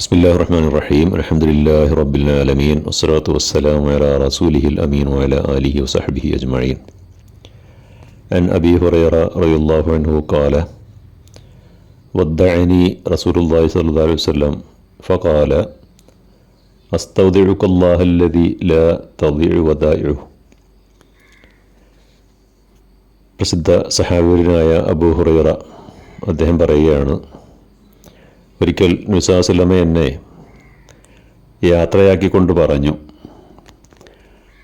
بسم الله الرحمن الرحيم الحمد لله رب العالمين والصلاة والسلام على رسوله الأمين وعلى آله وصحبه أجمعين عن أبي هريرة رضي الله عنه قال ودعني رسول الله صلى الله عليه وسلم فقال أستودعك الله الذي لا تضيع ودائعه പ്രസിദ്ധ സഹാബിയനായ അബൂ ഹുറൈറ അദ്ദേഹം പറയുകയാണ് ഒരിക്കൽ നുസാസുലമ എന്നെ യാത്രയാക്കിക്കൊണ്ട് പറഞ്ഞു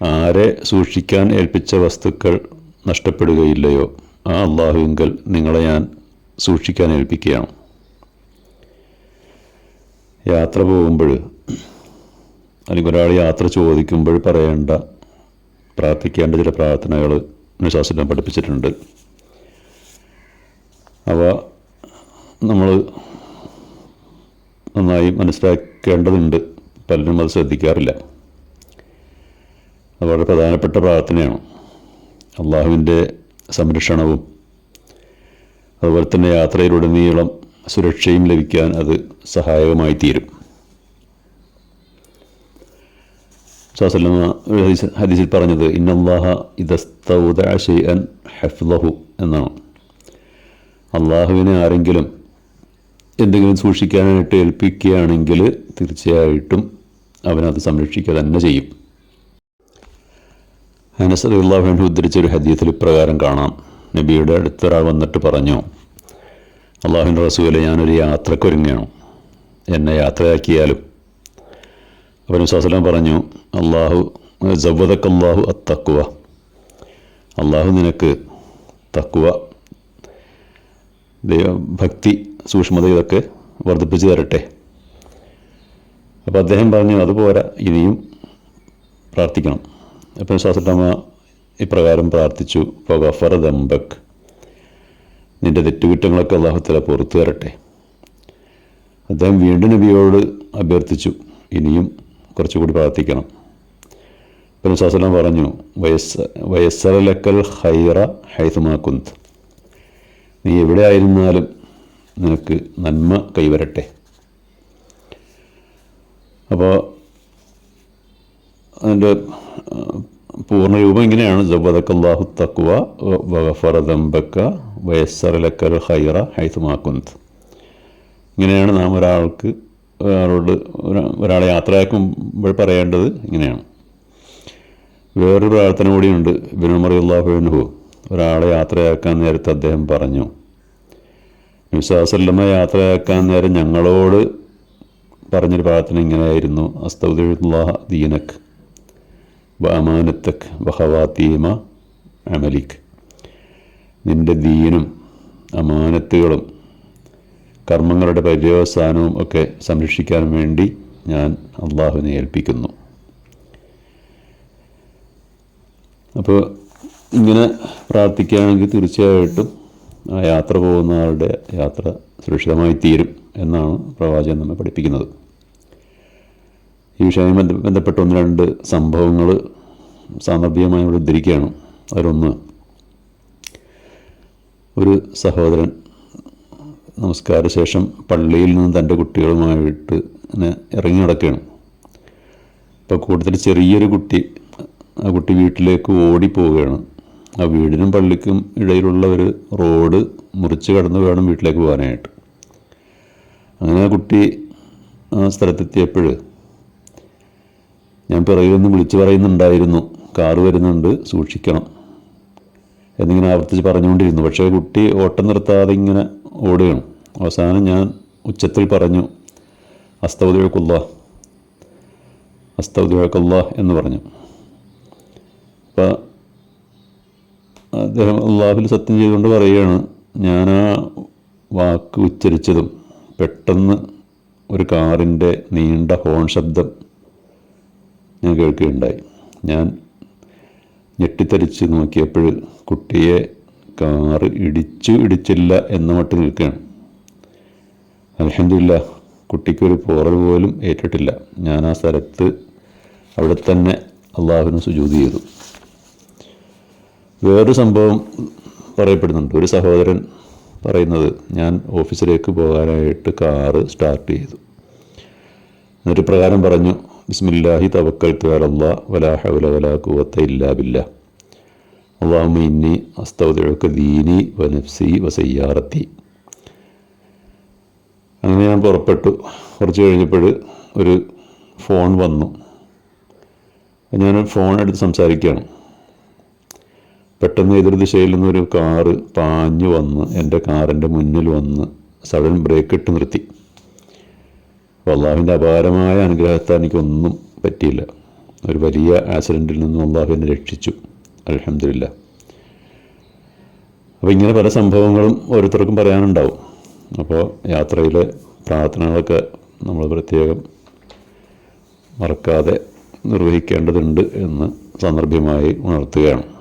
ആരെ സൂക്ഷിക്കാൻ ഏൽപ്പിച്ച വസ്തുക്കൾ നഷ്ടപ്പെടുകയില്ലയോ? ആ അള്ളാഹുവിങ്കൽ നിങ്ങളെ ഞാൻ സൂക്ഷിക്കാൻ ഏൽപ്പിക്കുകയാണ്. യാത്ര പോകുമ്പോൾ അല്ലെങ്കിൽ ഒരാൾ യാത്ര ചോദിക്കുമ്പോൾ പറയേണ്ട പ്രാർത്ഥിക്കേണ്ട ചില പ്രാർത്ഥനകൾ നിശാസിനെ പഠിപ്പിച്ചിട്ടുണ്ട്. അവ നമ്മൾ നന്നായി മനസ്സിലാക്കേണ്ടതുണ്ട്. പലരും അത് ശ്രദ്ധിക്കാറില്ല. അത് വളരെ പ്രധാനപ്പെട്ട പ്രാർത്ഥനയാണ്. അള്ളാഹുവിന്റെ സംരക്ഷണവും അതുപോലെ തന്നെ യാത്രയിലുടനീളം സുരക്ഷയും ലഭിക്കാൻ അത് സഹായകമായി തീരും. സാസല്ലമ ഒരു ഹദീസ് ഹദീസിൽ പറഞ്ഞത് ഇന്നല്ലാഹ ഇതസ്തൗദ ഹഫ്ലഹു എന്നാണ്. അള്ളാഹുവിനെ ആരെങ്കിലും എന്തെങ്കിലും സൂക്ഷിക്കാനായിട്ട് ഏൽപ്പിക്കുകയാണെങ്കിൽ തീർച്ചയായിട്ടും അവനത് സംരക്ഷിക്കുക തന്നെ ചെയ്യും. അനസ് അള്ളാഹുവിനെ ഉദ്ധരിച്ചൊരു ഹദീത്തിൽ ഇപ്രകാരം കാണാം. നബിയുടെ അടുത്തൊരാൾ വന്നിട്ട് പറഞ്ഞു അള്ളാഹുവിന്റെ റസൂലെ ഞാനൊരു യാത്രക്കൊരുങ്ങുകയാണ് എന്നെ യാത്രയാക്കിയാലും. അപ്പം സ്വസലം പറഞ്ഞു അള്ളാഹു ജവ്വതക്കല്ലാഹു അത്തക്കുവ അള്ളാഹു നിനക്ക് തക്കുവ ഭക്തി സൂക്ഷ്മത ഇതൊക്കെ വർദ്ധിപ്പിച്ചു തരട്ടെ. അപ്പോൾ അദ്ദേഹം പറഞ്ഞു അതുപോലെ ഇനിയും പ്രാർത്ഥിക്കണം. എപ്പോഴും ശാസ്ത്രമ്മ ഇപ്രകാരം പ്രാർത്ഥിച്ചു ഗഫർ ദംബക് നിന്റെ തെറ്റുകുറ്റങ്ങളൊക്കെ അള്ളാഹുത്തല പുറത്തു തരട്ടെ. അദ്ദേഹം വീണ്ടും നബിയോട് അഭ്യർത്ഥിച്ചു ഇനിയും കുറച്ചുകൂടി പ്രാർത്ഥിക്കണം. അപ്പം ശാസ്ത്രം പറഞ്ഞു വയസ്സ വയസ്സറലക്കൽ ഹൈറ ഹൈസുമാക്കുന്ത് നീ എവിടെ ആയിരുന്നാലും നിനക്ക് നന്മ കൈവരട്ടെ. അപ്പോൾ അതിന്റെ പൂർണരൂപം ഇങ്ങനെയാണ്. ജബദക്കല്ലാഹു തക്വ വഫറദംബക്ക വയസ്സറലക്കൽ ഹൈറ ഹൈസുമാക്കുന്ത് ഇങ്ങനെയാണ് നാം ഒരാൾക്ക് ഒരാളോട് ഒരാളെ യാത്രയാക്കുമ്പോൾ പറയേണ്ടത് ഇങ്ങനെയാണ്. വേറൊരു പ്രാർത്ഥന കൂടിയുണ്ട്. ബിനുമറിയുള്ള ബിനുമറിയുള്ളാഹുവിനുഹു ഒരാളെ യാത്രയാക്കാൻ നേരത്തെ അദ്ദേഹം പറഞ്ഞു വിശ്വാസല്ലമ്മ യാത്രയാക്കാൻ നേരം ഞങ്ങളോട് പറഞ്ഞൊരു പ്രാർത്ഥന ഇങ്ങനെയായിരുന്നു അസ്തൗദുല്ലാഹ ദീനക് ബമാനത്തക് ബഹവാത്തീമ അമലിക്. നിന്റെ ദീനും അമാനത്തുകളും കർമ്മങ്ങളുടെ പര്യവസാനവും ഒക്കെ സംരക്ഷിക്കാൻ വേണ്ടി ഞാൻ അള്ളാഹുവിനെ ഏൽപ്പിക്കുന്നു. അപ്പോൾ ഇങ്ങനെ പ്രാർത്ഥിക്കുകയാണെങ്കിൽ തീർച്ചയായിട്ടും ആ യാത്ര പോകുന്ന ആളുടെ യാത്ര സുരക്ഷിതമായി തീരും എന്നാണ് പ്രവാചകൻ നമ്മെ പഠിപ്പിക്കുന്നത്. ഈ വിഷയം ബന്ധപ്പെട്ട ഒന്ന് രണ്ട് സംഭവങ്ങൾ സാന്ദർഭികമായി ഇവിടെ ഉദ്ധരിക്കുകയാണ്. അതിലൊന്ന് ഒരു സഹോദരൻ നമസ്കാര ശേഷം പള്ളിയിൽ നിന്ന് തന്റെ കുട്ടികളുമായിട്ട് ഇങ്ങനെ ഇറങ്ങി നടക്കുകയാണ്. അപ്പോൾ കൂടുതൽ ചെറിയൊരു കുട്ടി ആ കുട്ടി വീട്ടിലേക്ക് ഓടിപ്പോവുകയാണ് ആ വീടിനും പള്ളിക്കും ഇടയിലുള്ള ഒരു റോഡ് മുറിച്ച് കടന്ന് വേണം വീട്ടിലേക്ക് പോകാനായിട്ട്. അങ്ങനെ ആ കുട്ടി ആ സ്ഥലത്തെത്തിയപ്പോൾ ഞാൻ പിറകിലൊന്ന് വിളിച്ചു പറയുന്നുണ്ടായിരുന്നു കാറ് വരുന്നുണ്ട് സൂക്ഷിക്കണം എന്നിങ്ങനെ ആവർത്തിച്ച് പറഞ്ഞുകൊണ്ടിരുന്നു. പക്ഷേ കുട്ടി ഓട്ടം നിർത്താതെ ഇങ്ങനെ ഓടുകയാണ്. അവസാനം ഞാൻ ഉച്ചത്തിൽ പറഞ്ഞു അസ്തവതിഴക്കുള്ള അസ്തവതിഴക്കുള്ള എന്ന് പറഞ്ഞു. അപ്പം അദ്ദേഹം അള്ളാഹുവിൽ സത്യം ചെയ്തുകൊണ്ട് പറയുകയാണ് ഞാൻ ആ വാക്ക് ഉച്ചരിച്ചതും പെട്ടെന്ന് ഒരു കാറിന്റെ നീണ്ട ഹോൺ ശബ്ദം ഞാൻ കേൾക്കുകയുണ്ടായി. ഞാൻ ഞെട്ടിത്തരിച്ച് നോക്കിയപ്പോൾ കുട്ടിയെ കാറ് ഇടിച്ചു ഇടിച്ചില്ല എന്ന മട്ടിൽ നിൽക്കുകയാണ്. അലഹമില്ല കുട്ടിക്കൊരു പോറൽ പോലും ഏറ്റിട്ടില്ല. ഞാൻ ആ സ്ഥലത്ത് അവിടെ തന്നെ അള്ളാഹുവിന് സുജൂതി ചെയ്തു. വേറൊരു സംഭവം പറയപ്പെടുന്നുണ്ട്. ഒരു സഹോദരൻ പറയുന്നത് ഞാൻ ഓഫീസിലേക്ക് പോകാനായിട്ട് കാറ് സ്റ്റാർട്ട് ചെയ്തു. എന്നിട്ട് പ്രകാരം പറഞ്ഞു ബിസ്മില്ലാഹി തവക്കൽ അല്ലാ വലാ ഹൗല വലാ കുവത്ത ഇല്ലാ ബില്ല. അള്ളാഹുമ്മ ഇന്നി അസ്തൗദിഉക ദീനി വനഫ്സി വസയ്യാറത്തി അങ്ങനെ ഞാൻ പുറപ്പെട്ടു. കുറച്ച് കഴിഞ്ഞപ്പോൾ ഒരു ഫോൺ വന്നു. ഞാൻ ഫോൺ എടുത്ത് സംസാരിക്കുകയാണ്. പെട്ടെന്ന് എതിർ ദിശയിൽ നിന്നൊരു കാറ് പാഞ്ഞു വന്ന് എന്റെ കാറിന്റെ മുന്നിൽ വന്ന് സഡൻ ബ്രേക്ക് ഇട്ട് നിർത്തി. അള്ളാഹുവിന്റെ അപാരമായ അനുഗ്രഹത്താൽ എനിക്കൊന്നും പറ്റിയില്ല. ഒരു വലിയ ആക്സിഡന്റിൽ നിന്നും അള്ളാഹു എന്നെ രക്ഷിച്ചു. അലഹമില്ല അപ്പോൾ ഇങ്ങനെ പല സംഭവങ്ങളും ഓരോരുത്തർക്കും പറയാനുണ്ടാവും. അപ്പോൾ യാത്രയിലെ പ്രാർത്ഥനകളൊക്കെ നമ്മൾ പ്രത്യേകം മറക്കാതെ നിർവഹിക്കേണ്ടതുണ്ട് എന്ന് സന്ദർഭ്യമായി ഉണർത്തുകയാണ്.